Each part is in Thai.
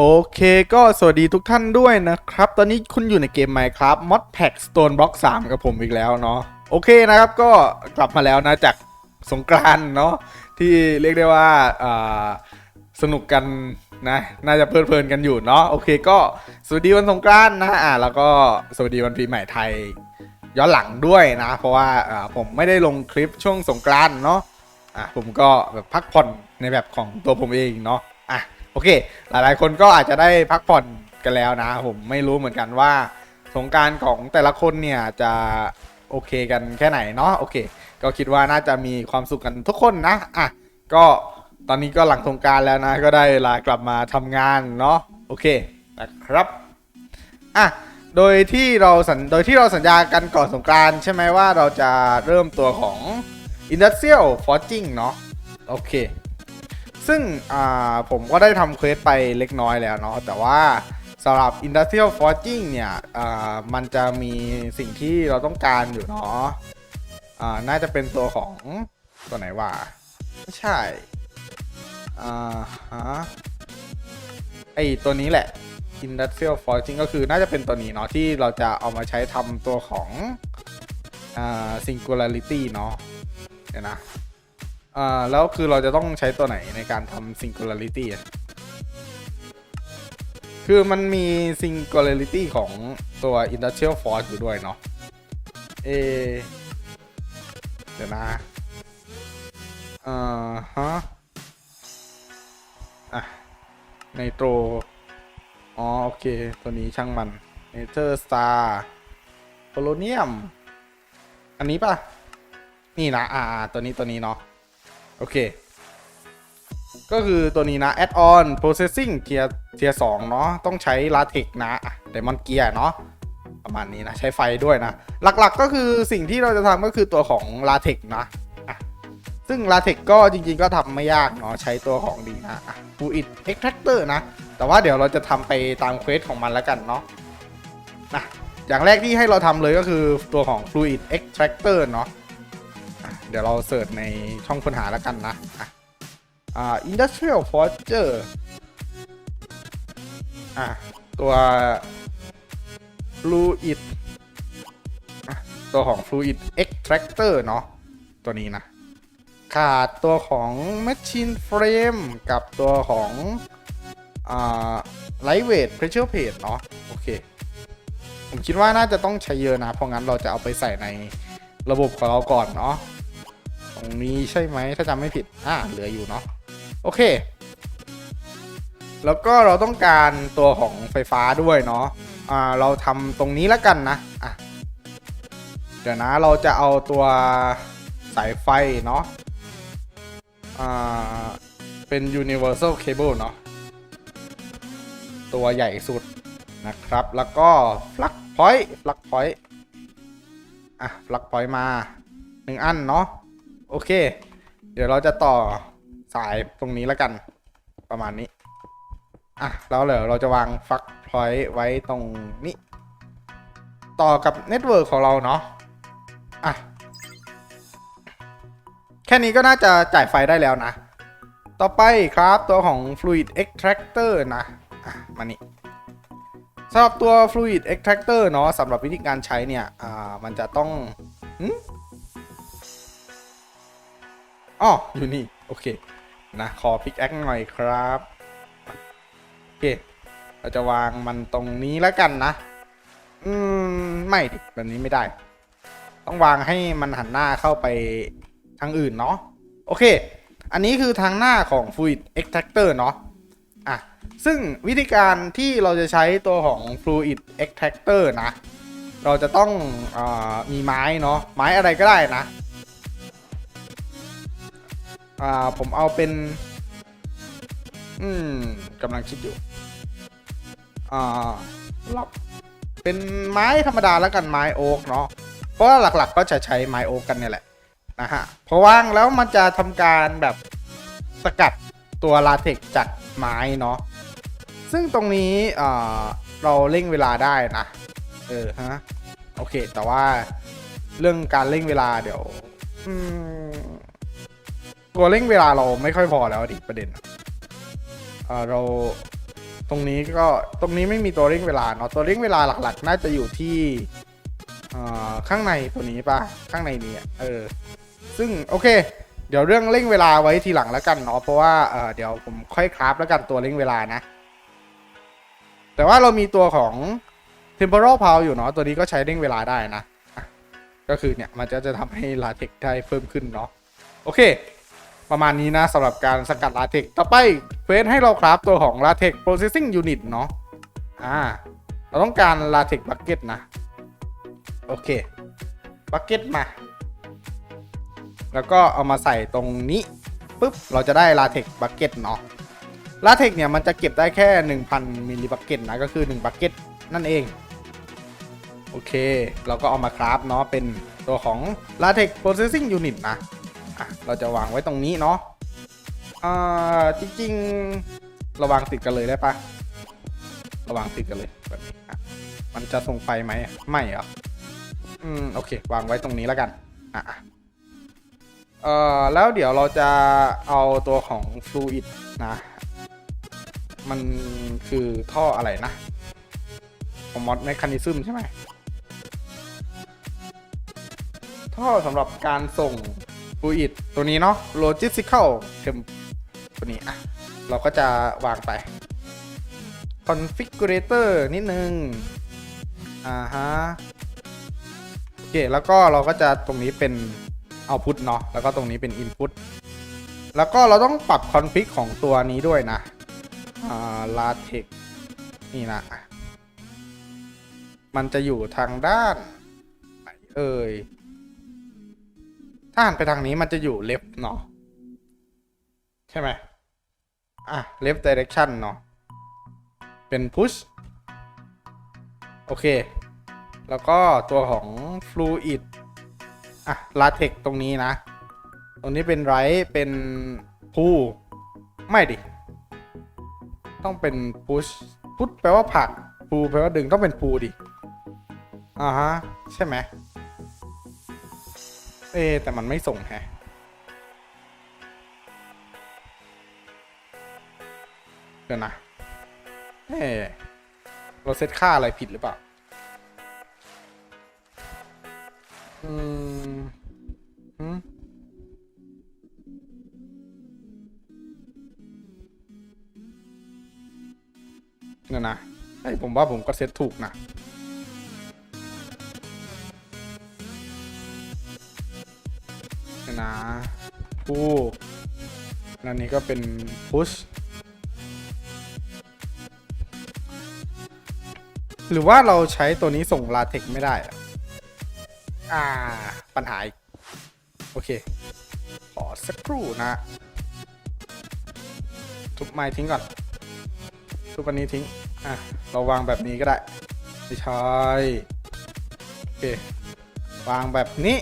โอเคก็สวัสดีทุกท่านด้วยนะครับ ตอนนี้คุณอยู่ในเกม Minecraft Mod Pack Stone Block 3 กับผมอีกแล้วเนาะโอเคนะครับก็กลับมาแล้วนะจากสงกรานเนาะที่เรียกได้ว่าสนุกกันนะน่าจะเพลิดเพลินกันอยู่เนาะโอเคก็สวัสดีวันสงกรานนะอ่าแล้วก็สวัสดีวันปีใหม่ไทย ย้อนหลังด้วยนะ เพราะว่าผมไม่ได้ลงคลิปช่วงสงกรานเนาะอะผมก็แบบพักผ่อนในแบบของตัวผมเองเนาะ โอเค หลายๆ คนก็อาจจะได้พักผ่อนกันแล้วนะ ผมไม่รู้เหมือนกันว่าสงการของแต่ละคนเนี่ยจะโอเคกันแค่ไหนเนาะโอเค ก็คิดว่าน่าจะมีความสุขกันทุกคนนะอะก็ตอนนี้ก็หลังสงการแล้วนะ ก็ได้เวลากลับมาทำงานเนาะโอเคนะครับอะโดยที่เราสัญโดยที่เราสัญญากันก่อนสงการใช่ไหมว่าเราจะเริ่มตัวของ Industrial Forging เนาะโอเค ซึ่งผมก็ได้ทำเควสไปเล็กน้อยแล้วเนาะแต่ว่าสำหรับ Industrial Forging เนี่ยมันจะมีสิ่งที่เราต้องการอยู่เนาะน่าจะเป็นตัวของตัวไหนวะไม่ใช่อ่าฮะไอตัวนี้แหละ Industrial Forging ก็คือน่าจะเป็นตัวนี้เนาะที่เราจะเอามาใช้ทำตัวของอ่า Singularity เนาะเดี๋ยวนะ อ่าแล้วคือเราจะต้องใช้ตัวไหนในการทำ singularity อะคือมันมี singularity ของตัว industrial force อยู่ด้วยเนาะเอเดี๋ยวนะอ่าฮะอะในโตรอ๋อ โอเค ตัวนี้ช่างมัน Nether Star Polonium อันนี้ป่ะนี่นะ อ่า ตัวนี้ตัวนี้เนาะ โอเค ก็คือตัวนี้นะ add on processing เทียเทียสองเนาะต้องใช้ latex นะเดมอนเกียร์เนาะประมาณนี้นะ ใช้ไฟด้วยนะ หลักๆก็คือสิ่งที่เราจะทำก็คือตัวของ latex นะซึ่ง latex ก็จริงๆก็ทำไม่ยากเนาะใช้ตัวของดีนะอะ fluid extractor นะ แต่ว่าเดี๋ยวเราจะทำไปตามเควสของมันแล้วกันเนาะนะอย่างแรกที่ให้เราทำเลยก็คือตัวของ fluid extractor เนาะ เดี๋ยวเราเสิร์ชในช่องค้นหาแล้วกันนะอะอ่า industrial forger อะตัว fluid อะตัวของ fluid extractor เนาะตัวนี้นะ ขาดตัวของ machine frame กับตัวของอ่า lightweight pressure plate เนาะโอเค ผมคิดว่าน่าจะต้องใช้เยอะนะ เพราะงั้นเราจะเอาไปใส่ในระบบของเราก่อนเนาะ ตรงนี้ใช่ไหมถ้าจำไม่ผิดอ่าเหลืออยู่เนาะโอเค แล้วก็เราต้องการตัวของไฟฟ้าด้วยเนาะอ่าเราทำตรงนี้แล้วกันนะอะเดี๋ยวนะเราจะเอาตัวสายไฟเนาะอ่าเป็น universal cable เนาะตัวใหญ่สุดนะครับ แล้วก็ plug point plug point อะ plug point มาหนึ่งอันเนาะ โอเค เดี๋ยวเราจะต่อสายตรงนี้แล้วกัน ประมาณนี้ อะ แล้วเดี๋ยวเราจะวางฟักพอยต์ไว้ตรงนี้ ต่อกับเน็ตเวิร์กของเราเนาะ อะ แค่นี้ก็น่าจะจ่ายไฟได้แล้วนะ ต่อไปครับตัวของ fluid extractor นะ อะ มานี่สำหรับตัว fluid extractor เนาะสำหรับวิธีการใช้เนี่ย อ่า มันจะต้อง อ๋ออยู่นี่ โอเค นะ ขอพิกแอคหน่อยครับ โอเค เราจะวางมันตรงนี้แล้วกันนะ อืม ไม่ดิแบบนี้ไม่ได้ ต้องวางให้มันหันหน้าเข้าไปทางอื่นเนาะ โอเค อันนี้คือทางหน้าของ Fluid Extractor เนาะ อะ ซึ่งวิธีการที่เราจะใช้ตัวของ Fluid Extractor นะ เราจะต้องอมีไม้เนาะ ไม้อะไรก็ได้นะ อ่าผมเอาเป็น อืมกำลังคิดอยู่ อ่ารับเป็นไม้ธรรมดาแล้วกันไม้โอ๊กเนาะเพราะหลักๆก็จะใช้ไม้โอ๊กกันเนี่ยแหละนะฮะพอวางแล้วมันจะทำการแบบสกัดตัวลาเทกจากไม้เนาะซึ่งตรงนี้อ่าเราเร่งเวลาได้นะ เออฮะ โอเค แต่ว่าเรื่องการเร่งเวลาเดี๋ยวอืม ตัวเร่งเวลาเราไม่ค่อยพอแล้วดิประเด็นอะเอ่อเราตรงนี้ก็ตรงนี้ไม่มีตัวเร่งเวลาเนาะตัวเร่งเวลาหลักๆ น่าจะอยู่ที่อ่อข้างในตัวนี้ปะข้างในนี้เออซึ่งโอเค เดี๋ยวเรื่องเร่งเวลาไว้ทีหลังแล้วกันเนาะเพราะว่าเออเดี๋ยวผมค่อยคราฟแล้วกันตัวเร่งเวลานะ แต่ว่าเรามีตัวของ temporal power อยู่เนาะตัวนี้ก็ใช้เร่งเวลาได้นะอะก็คือเนี่ยมันจะจะทำให้ลาเทคได้เพิ่มขึ้นเนาะโอเค ประมาณนี้นะสำหรับการสกัดลาเทคต่อไปเควสให้เราคราฟตัวของ latex processing unit เนาะอ่าเราต้องการ latex bucket นะ โอเค bucket มา แล้วก็เอามาใส่ตรงนี้ปุ๊บเราจะได้ latex bucket เนาะ latex เนี่ยมันจะเก็บได้แค่ 1,000มิลลิบักเก็ตนะก็คือ1บักเก็ตนั่นเอง โอเค เราก็เอามาคราฟเนาะเป็นตัวของ latex processing unit นะ อะเราจะวางไว้ตรงนี้เนาะอ่าจริงๆ ระวางติดกันเลยได้ปะระวางติดกันเลยแบบนี้อะมันจะส่งไฟไหมไม่เหรออืมโอเค วางไว้ตรงนี้แล้วกันอะเอ่อแล้วเดี๋ยวเราจะเอาตัวของ fluid นะ มันคือท่ออะไรนะของมอด m e c h a n i s m ใช่ไหมท่อสำหรับการส่ง fluid ตัวนี้เนาะ logistical temp ตัวนี้อะ เราก็จะวางไป configurator นิดนึง อ่าฮะ โอเค แล้วก็เราก็จะตรงนี้เป็น output เนาะ แล้วก็ตรงนี้เป็น input แล้วก็เราต้องปรับ config ของตัวนี้ด้วยนะ อ่า latex นี่นะ มันจะอยู่ทางด้านไหนเอ่ย ถ้าหันไปทางนี้มันจะอยู่ left เนาะใช่ไหมอะ left direction เนาะเป็น push โอเค แล้วก็ตัวของ fluid อะ latex ตรงนี้นะ ตรงนี้เป็น right เป็น pull ไม่ดิ ต้องเป็น push push แปลว่าผลัก pull แปลว่าดึงต้องเป็น pull ดิอ่าฮะ ใช่ไหม อ๊แต่มันไม่ส่งแฮะเดี๋ยวนะเอ๊เราเซตค่าอะไรผิดหรือเปล่า อืมหืมเดี๋ยวนะไอ้ผมว่าผมก็เซตถูกนะ ผู้อันนี้ก็เป็น push หรือว่าเราใช้ตัวนี้ส่งลาเทคไม่ได้อะอ่า ปัญหาอีก โอเค ขอสักครู่นะ ทุบไม้ทิ้งก่อน ทุบอันนี้ทิ้ง อะ เราวางแบบนี้ก็ได้ ไม่ใช่ โอเค วางแบบนี้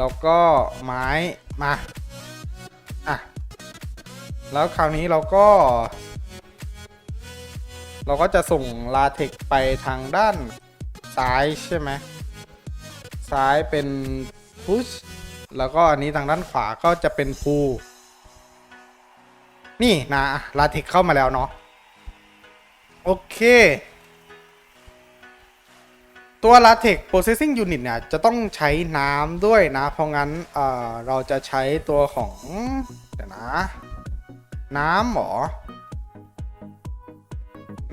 แล้วก็ไม้มาอะแล้วคราวนี้เราก็ เราก็จะส่งลาเทคไปทางด้านซ้ายใช่ไหมซ้ายเป็น push แล้วก็อันนี้ทางด้านขวาก็จะเป็น pull นี่นะลาเทคเข้ามาแล้วเนาะโอเค ตัว latex processing unit เนี่ยจะต้องใช้น้ำด้วยนะ เพราะงั้นเเราจะใช้ตัวของเดี๋ยวนะ น้ำหรอ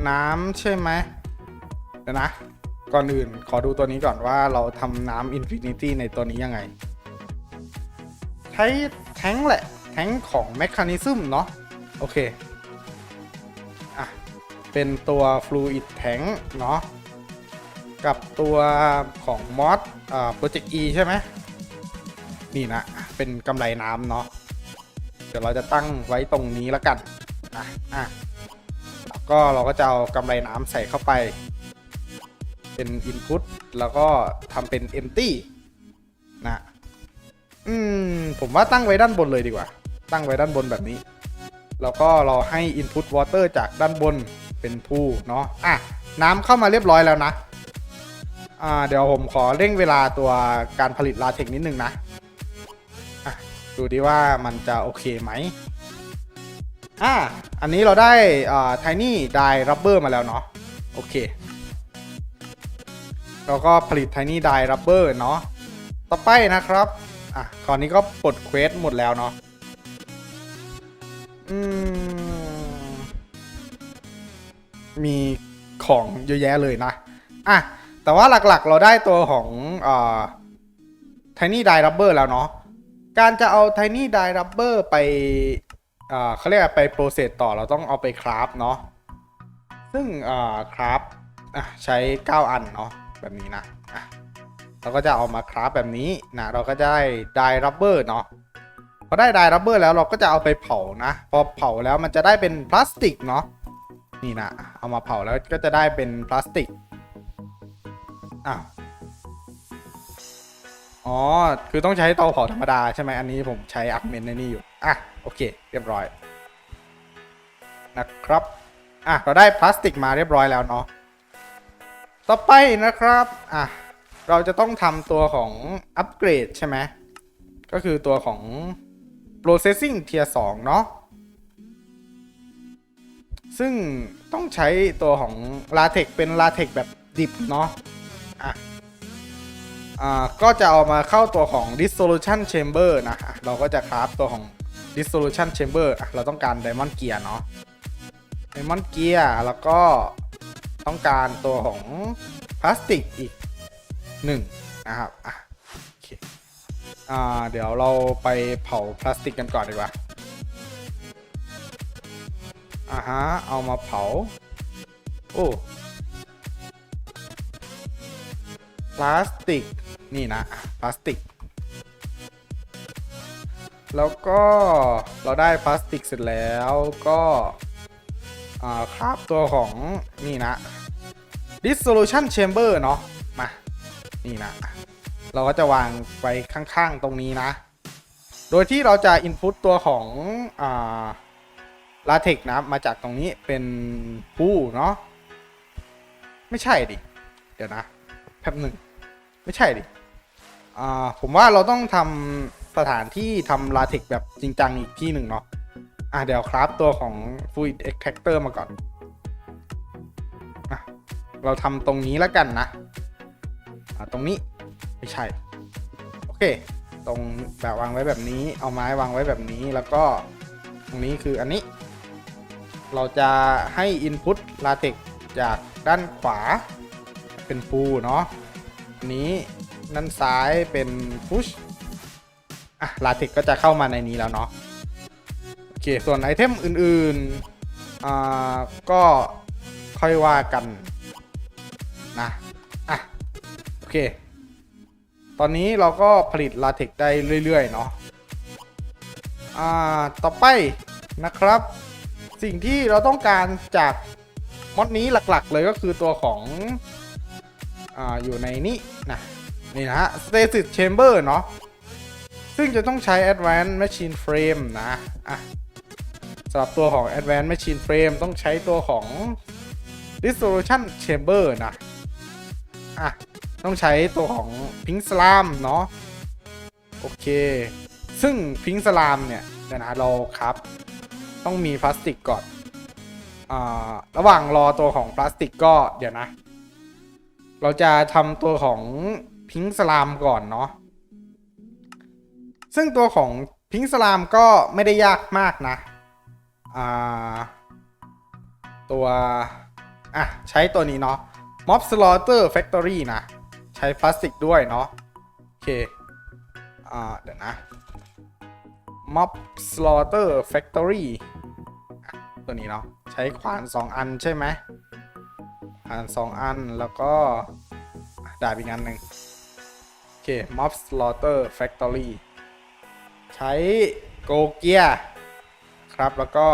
น้ำใช่ไหมเดี๋ยวนะ ก่อนอื่นขอดูตัวนี้ก่อนว่าเราทำน้ำ Infinity ในตัวนี้ยังไง ใช้แท้งแหละ แท้งของ Mechanism เนาะโอเค อะ เป็นตัว Fluid Tank เนาะ กับตัวของมอสอ่า Project E ใช่ไหมนี่นะ เป็นกำไรน้ำเนาะเดี๋ยวเราจะตั้งไว้ตรงนี้แล้วกันอะอะแล้วก็เราก็จะเอากำไรน้ำใส่เข้าไป เป็น Input แล้วก็ทำเป็น Empty นะอืมผมว่าตั้งไว้ด้านบนเลยดีกว่า ตั้งไว้ด้านบนแบบนี้ แล้วก็เราให้ Input Water จากด้านบนเป็นผู้เนาะอะน้ำเข้ามาเรียบร้อยแล้วนะ อ่าเดี๋ยวผมขอเร่งเวลาตัวการผลิตลาเทคนิดนึงนะะดูดิว่ามันจะโอเคไหมอ่าอันนี้เราได้อ่า tiny die rubber มาแล้วเนาะโอเคเราก็ผลิต tiny die rubber เนาะต่อไปนะครับอะคราวนี้ก็ปลดเควสหมดแล้วเนาะอืมมีของเยอะแยะเลยนะ อะ แต่ว่าหลักๆ เราได้ตัวของอ tiny die rubber แล้วเนาะ การจะเอา tiny die rubber ไปอ่าเขาเรียกไปโปรเซสต่อเราต้องเอาไปคราฟเนาะ ซึ่งคราฟใช้ 9 อันเนาะแบบนี้นะะเราก็จะเอามาคราฟแบบนี้นะเราก็จะได้ die rubber เนาะพอได้ die rubber แล้วเราก็จะเอาไปเผานะ พอเผาแล้วมันจะได้เป็นพลาสติกเนาะนี่นะเอามาเผาแล้วก็จะได้เป็นพลาสติก อ้าวอ๋อ คือต้องใช้เตาเผาธรรมดาใช่ไหมอันนี้ผมใช้อักเมนในนี่อยู่ อะ โอเค เรียบร้อย นะครับ อะ เราได้พลาสติกมาเรียบร้อยแล้วเนาะ ต่อไปนะครับ อะ เราจะต้องทำตัวของอัปเกรดใช่ไหม ก็คือตัวของ processing tier 2เนาะ ซึ่งต้องใช้ตัวของ latex เป็น latex แบบดิบเนาะ อะอ่าก็จะเอามาเข้าตัวของ dissolution chamber นะะเราก็จะคราฟตัวของ dissolution chamber อะเราต้องการ diamond gear เนาะ diamond gear แล้วก็ต้องการตัวของพลาสติกอีกหนึ่งนะครับอะโอเคอ่าเดี๋ยวเราไปเผาพลาสติกกันก่อนดีกว่าอ่าฮะเอามาเผา โอ้ พลาสติก นี่นะพลาสติก แล้วก็เราได้พลาสติกเสร็จแล้วก็คราบตัวของนี่นะ dissolution chamber เนาะมา นี่นะ เราก็จะวางไว้ข้างๆตรงนี้นะ โดยที่เราจะ input ตัวของอ่า latex นะมาจากตรงนี้เป็นผู้เนาะไม่ใช่ดิ เดี๋ยวนะแป๊บหนึ่ง ไม่ใช่ดิอ่าผมว่าเราต้องทำสถานที่ทำลาเทคแบบจริงจังอีกที่หนึ่งเนาะอะเดี๋ยวคราฟตัวของ Fluid Extractor มาก่อนอะเราทำตรงนี้แล้วกันนะอ่าตรงนี้ไม่ใช่ โอเค ตรงแบบวางไว้แบบนี้ เอาไม้วางไว้แบบนี้แล้วก็ตรงนี้คืออันนี้ เราจะให้ Input Latex จากด้านขวาเป็นฟูเนาะ นนี้ด้านซ้ายเป็นพุชอะลาเทคก็จะเข้ามาในนี้แล้วเนาะโอเคส่วนไอเทมอื่นๆอ่าก็ค่อยว่ากันนะอะโอเค ตอนนี้เราก็ผลิตลาเทคได้เรื่อยๆเนาะอ่าต่อไปนะครับ สิ่งที่เราต้องการจากมอดนี้หลักๆเลยก็คือตัวของ ออยู่ในนี้นะนี่นะฮะ stasis chamber เนาะซึ่งจะต้องใช้ advanced machine frame นะอะสำหรับตัวของ advanced machine frame ต้องใช้ตัวของ dissolution chamber นะอะต้องใช้ตัวของ pink slam เนาะโอเค ซึ่ง pink slam เนี่ยเดี๋ยวนะเราครับ ต้องมีพลาสติกก่อนอ่าระหว่างรอตัวของพลาสติกก็เดี๋ยวนะ เราจะทำตัวของพิงสลามก่อนเนาะซึ่งตัวของพิงสลามก็ไม่ได้ยากมากนะอ่าตัว อะ ใช้ตัวนี้เนาะ Mob Slaughter Factory นะ ใช้พลาสติกด้วยเนาะ โอเค อ่า เดี๋ยวนะ Mob Slaughter Factory อ่ตัวนี้เนาะ ใช้ขวาน 2 อันใช่ไหม อ่านสองอันแล้วก็ดาบอีกอันหนึ่งโอเค Mob Slaughter Factory ใช้โกเกียครับแล้วก็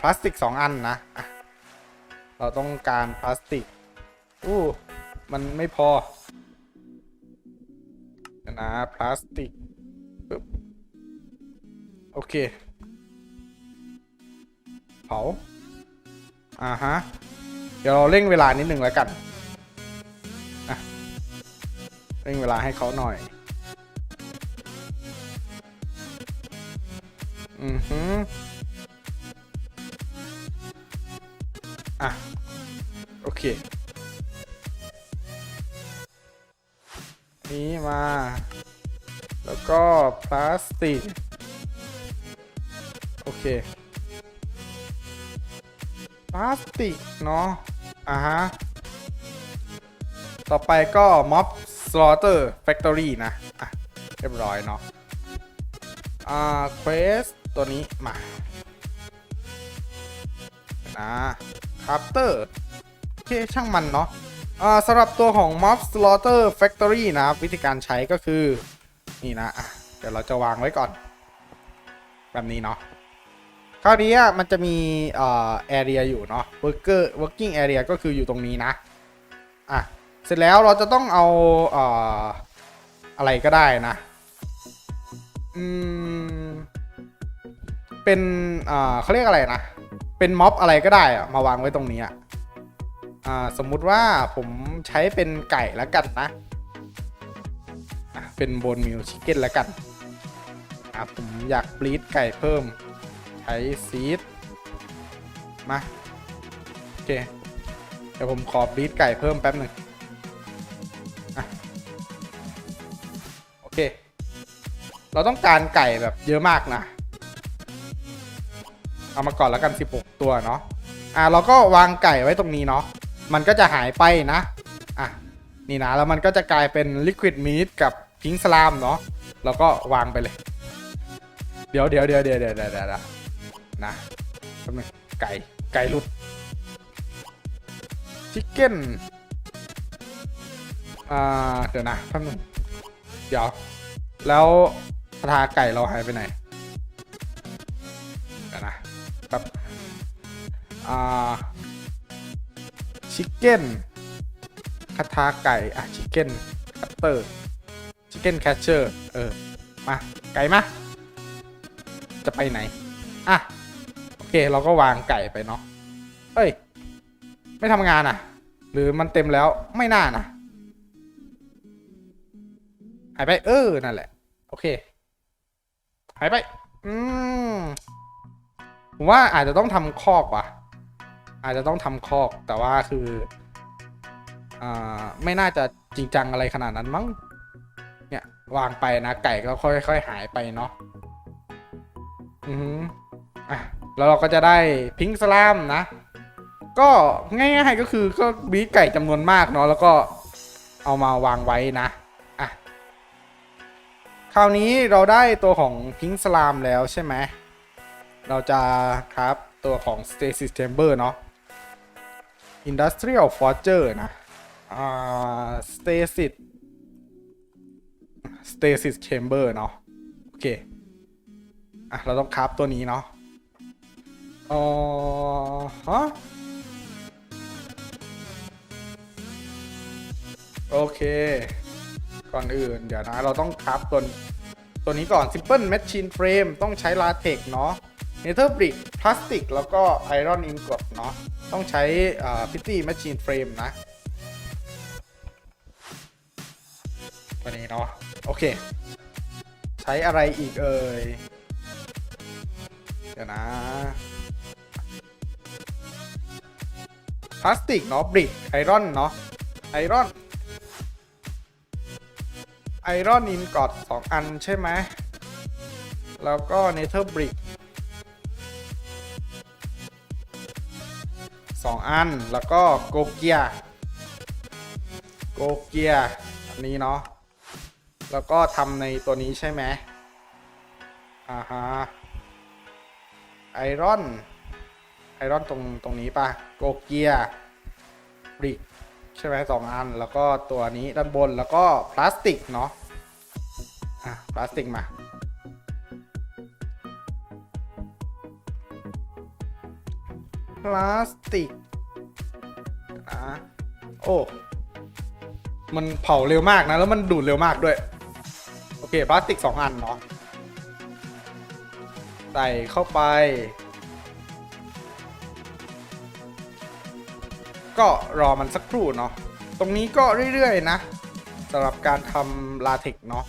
พลาสติก 2 อันนะะเราต้องการพลาสติก อู้ มันไม่พอ นะพลาสติกปึ๊บโอเค เผา อ่าฮะ ดี๋ยวเราเร่งเวลานิดหนึ่งแล้วกันอะเร่งเวลาให้เขาหน่อย อือฮึอะ โอเค นี้มา แล้วก็พลาสติก โอเคพลาสติกเนาะ อ่าฮะ ต่อไปก็ Mob Slaughter Factory นะ อะ เรียบร้อยเนาะ อ่า Quest ตัวนี้ มา นะคาร์เตอร์โอเค ช่างมันเนาะ อ่าสำหรับตัวของ Mob Slaughter Factory นะครับ วิธีการใช้ก็คือ นี่นะ เดี๋ยวเราจะวางไว้ก่อน แบบนี้เนาะ คราวนี้อะมันจะมีเอ่อ area อยู่เนาะ worker working area ก็คืออยู่ตรงนี้นะ อะ เสร็จแล้วเราจะต้องเอาเอ่ออะไรก็ได้นะ อืม เป็นอ่าเขาเรียกอะไรนะ เป็นม็อบอะไรก็ได้อะมาวางไว้ตรงนี้อะอ่าสมมุติว่าผมใช้เป็นไก่แล้วกันนะอะเป็นโบนมิลชิคเก้นแล้วกันอะผมอยากบลีดไก่เพิ่ม ช้ซีดมา โอเค เดี๋ยวผมขอบีดไก่เพิ่มแป๊บหนึ่งโอเค เราต้องการไก่แบบเยอะมากนะ เอามาก่อนแล้วกัน 16 ตัวเนาะ อะเราก็วางไก่ไว้ตรงนี้เนาะ มันก็จะหายไปนะ อะ นี่นะ แล้วมันก็จะกลายเป็น liquid meat กับพิงสลามเนาะ เราก็วางไปเลย เดี๋ยวเดี๋ยวเดี๋ยวเดี๋ยวเดี๋ยวเดี๋ยวเดี๋ยว นะแป๊บนึงไก่ ไก่หลุดชิคเก้นอ่า เดี๋ยวนะแป๊บนึงเดี๋ยว แล้วกระทาไก่เราหายไปไหนเดี๋ยวนะครับอ่าชิคเก้นคาทาไก่ อะ ชิคเก้นคัตเตอร์ ชิคเก้นแคชเชอร์ เออ มา ไก่มา จะไปไหน อะ เคเราก็วางไก่ไปเนาะเอ้ย ไม่ทำงานอะ หรือมันเต็มแล้วไม่น่านะหายไป เออ นั่นแหละ โอเค หายไป อืมผมว่าอาจจะต้องทำคอกว่ะ อาจจะต้องทำคอก แต่ว่าคือ อ่า ไม่น่าจะจริงจังอะไรขนาดนั้นมั้ง เนี่ย วางไปนะ ไก่ก็ค่อยๆหายไปเนาะ อืออะ แล้วเราก็จะได้พิงสลามนะ ก็ง่ายๆก็คือก็บีไก่จำนวนมากเนาะแล้วก็เอามาวางไว้นะอะคราวนี้เราได้ตัวของพิงสลามแล้วใช่ไหมเราจะครับตัวของ Stasis Chamber เนาะ Industrial Forger นะอ่า Stasis Stasis Chamber เนาะโอเคอะเราต้องครับตัวนี้เนาะ อ๋อฮะโอเค ก่อนอื่น เดี๋ยวนะ เราต้องครับตัวตัวนี้ก่อน Simple Machine Frame ต้องใช้ Latex เนาะ Nether Brick พลาสติก แล้วก็ Iron Ingot เนาะ ต้องใช้อ่า Pitty Machine Frame นะ ตัวนี้เนาะ โอเค ใช้อะไรอีกเอ่ย เดี๋ยวนะ พลาสติกเนาะบริกไอรอนเนาะไอรอนไอรอนอินกอดสองอันใช่ไหม แล้วก็เนเธอร์บริกสองอัน แล้วก็โกเกียโกเกียอันนี้เนาะ แล้วก็ทำในตัวนี้ใช่ไหมอ่าฮะ ไอรอน ไอรอนตรงตรงนี้ป่ะโกเกียบริกใช่ไหมสองอัน แล้วก็ตัวนี้ด้านบนแล้วก็พลาสติกเนาะอะพลาสติกมาพลาสติกนะโอ้มันเผาเร็วมากนะ แล้วมันดูดเร็วมากด้วย โอเคพลาสติกสองอันเนาะใส่เข้าไป ก็รอมันสักครู่เนาะตรงนี้ก็เรื่อยๆนะสำหรับการทำลาเทคเนาะ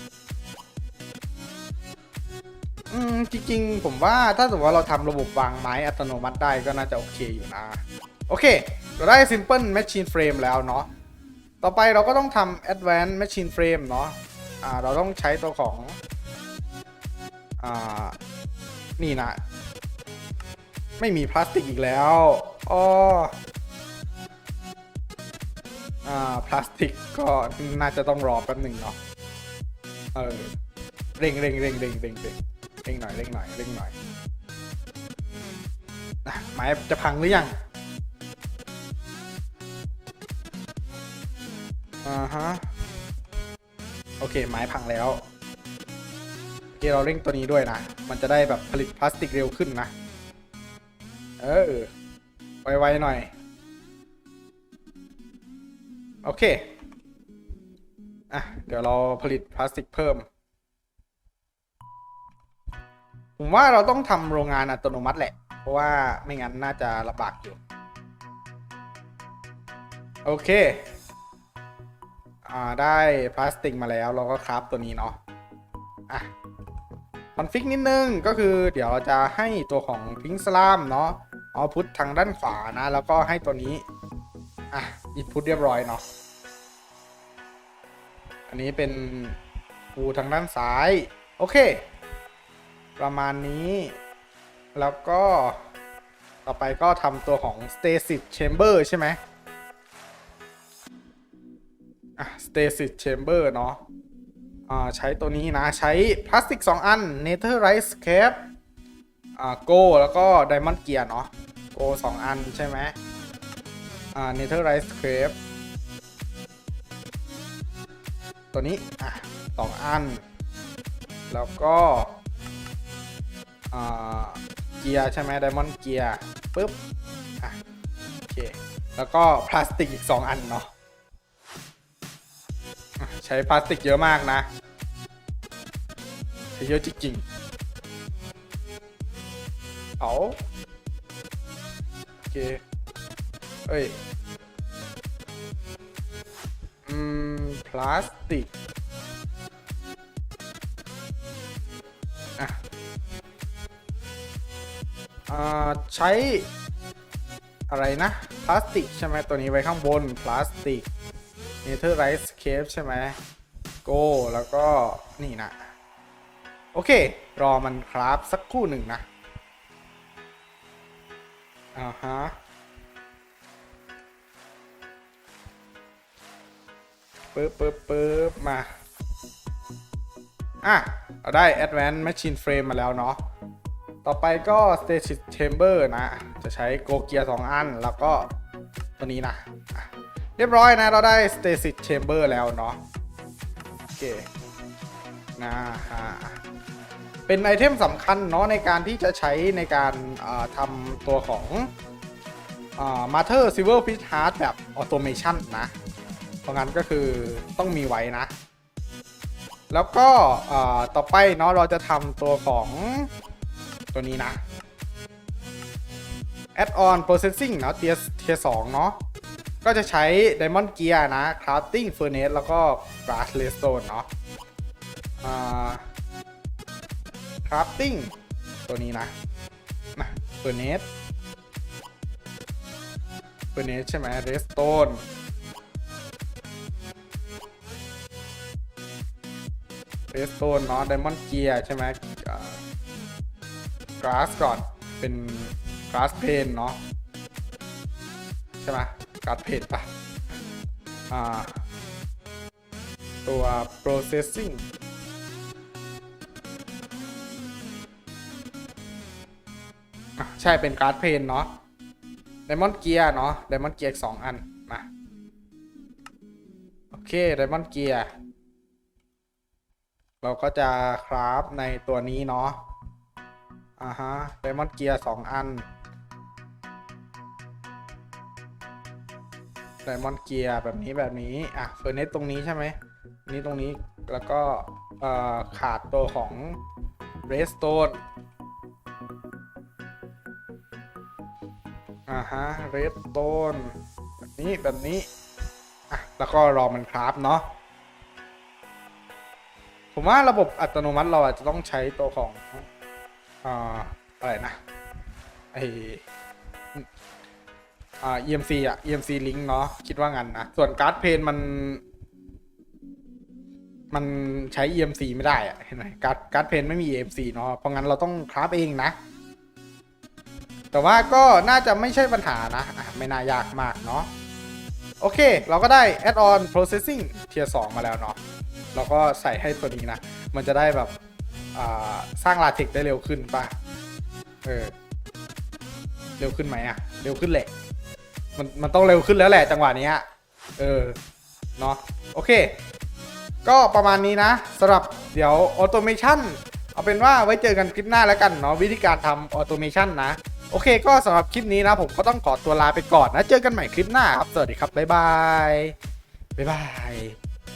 อืมจริงๆ ผมว่าถ้าสมมติว่าเราทำระบบวางไม้อัตโนมัติได้ก็น่าจะโอเคอยู่นะ โอเค เราได้ Simple Machine Frame แล้วเนาะต่อไปเราก็ต้องทำ Advanced Machine Frame เนาะอ่าเราต้องใช้ตัวของ อ่า นี่นะ ไม่มีพลาสติกอีกแล้วอ๋อ พลาสติกก็น่าจะต้องรอแป๊บหนึ่งเนาะเออเร่งเร่งเร่งเร่งเร่งเร่งเร่งหน่อยเร่งหน่อยเร่งหน่อยอะไม้จะพังหรือยังอ่าฮะโอเคไม้พังแล้วโอเคเราเร่งตัวนี้ด้วยนะ มันจะได้แบบผลิตพลาสติกเร็วขึ้นนะ เออ ไวๆหน่อย โอเค อะ เดี๋ยวเราผลิตพลาสติกเพิ่ม ผมว่าเราต้องทำโรงงานอัตโนมัติแหละ เพราะว่าไม่งั้นน่าจะลำบากอยู่ โอเค อ่า ได้พลาสติกมาแล้วเราก็คราฟตัวนี้เนาะ อะคอนฟิกนิดนึงก็คือเดี๋ยวเราจะให้ตัวของพิงสลามเนาะเอาพุททางด้านขวานะ แล้วก็ให้ตัวนี้ อะอินพุตเรียบร้อยเนาะอันนี้เป็นปูทางด้านซ้าย โอเค ประมาณนี้ แล้วก็ต่อไปก็ทำตัวของ stasis chamber ใช่ไหมอะ stasis chamber เนาะอ่าใช้ตัวนี้นะ ใช้พลาสติก 2 อัน netherite cap อ่า go แล้วก็ diamond gear เนาะ go 2อันใช่ไหม อ่า netherite cap ตัวนี้ อะสองอัน แล้วก็ อ่า เกียร์ใช่ไหมไดมอนด์เกียร์ปุ๊บ อะ โอเค แล้วก็พลาสติกอีก 2 อันเนาะอะใช้พลาสติกเยอะมากนะใช้เยอะจริงๆเอาโอเค เอ้ย ลาสติกอะใช้อะไรนะพลาสติกใช่ไหมตัวนี้ไว้ข้างบนพลาสติกเนเธอร์ไรส์เคฟใช่ไหมโกแล้วก็นี่นะ โอเค รอมันคราฟสักครู่หนึ่งนะอ่าฮะ ปึ๊บปึ๊บปึ๊บมา อะ เราได้ Advanced Machine Frame มาแล้วเนาะ ต่อไปก็ Stasis Chamber นะ จะใช้โกเกียร์2อัน แล้วก็ตัวนี้นะ เรียบร้อยนะ เราได้ Stasis Chamber แล้วเนาะ โอเค นะฮะ เป็นไอเทมสำคัญเนาะในการที่จะใช้ในการาทำตัวของอ่า Matter Silver Fish Heart แบบ Automation นะ ราะงั้นก็คือต้องมีไว้นะ แล้วก็ต่อไปเนาะเราจะทำตัวของตัวนี้นะ add on processing เนาะเทียเทีสองเนาะก็จะใช้ diamond gear นะ crafting furnace แล้วก็ glass redstone เนาะ crafting ตัวนี้นะนะ furnace furnace ใช่ไหม redstone redstone เนาะ diamond gear ใช่ไหมอ่า glass ก่อนเป็น glass pane เนาะใช่ไหม glass pane ปะอ่าตัว processing ใช่เป็นการ์ดเพนเนาะไดมอนด์เกียร์เนาะไดมอนด์เกียร์สองอันมาโอเคไดมอนด์เกียร์ เราก็จะคราฟในตัวนี้เนาะอ่าฮะไดมอนด์เกียร์สองอันไดมอนด์เกียร์แบบนี้แบบนี้ อะเฟอร์เนสตรงนี้ใช่ไหมนี่ตรงนี้แล้วก็ขาดตัวของเรสโตนอ่าฮะเรดโตนแบบนี้แบบนี้ อะ แล้วก็รอมันคราฟเนาะ ผมว่าระบบอัตโนมัติเราอาจจะต้องใช้ตัวของอ่าอะไรนะไออ่า EMC อะ EMC link เนาะคิดว่างั้นนะ ส่วนการ์ดเพนมัน มันใช้ EMC ไม่ได้อะเห็นไหมการ์ดการ์ดเพนไม่มี EMC เนาะเพราะงั้นเราต้องคราฟเองนะ แต่ว่าก็น่าจะไม่ใช่ปัญหานะ ไม่น่ายากมากเนาะโอเค เราก็ได้ add-on processing tier 2 มาแล้วเนาะ เราก็ใส่ให้ตัวนี้นะ มันจะได้แบบสร้างลาเทคได้เร็วขึ้นป่ะ เออ เร็วขึ้นไหมอะเร็วขึ้นแหละ มันมันต้องเร็วขึ้นแล้วแหละจังหวะนี้เออ เนาะโอเค ก็ประมาณนี้นะสำหรับเดี๋ยวออโตเมชันเอาเป็นว่าไว้เจอกันคลิปหน้าแล้วกันเนาะวิธีการทำออโตเมชันนะโอเคก็สำหรับคลิปนี้นะ ผมก็ต้องขอตัวลาไปก่อนนะ เจอกันใหม่คลิปหน้าครับ สวัสดีครับ บ๊ายบาย บ๊ายบาย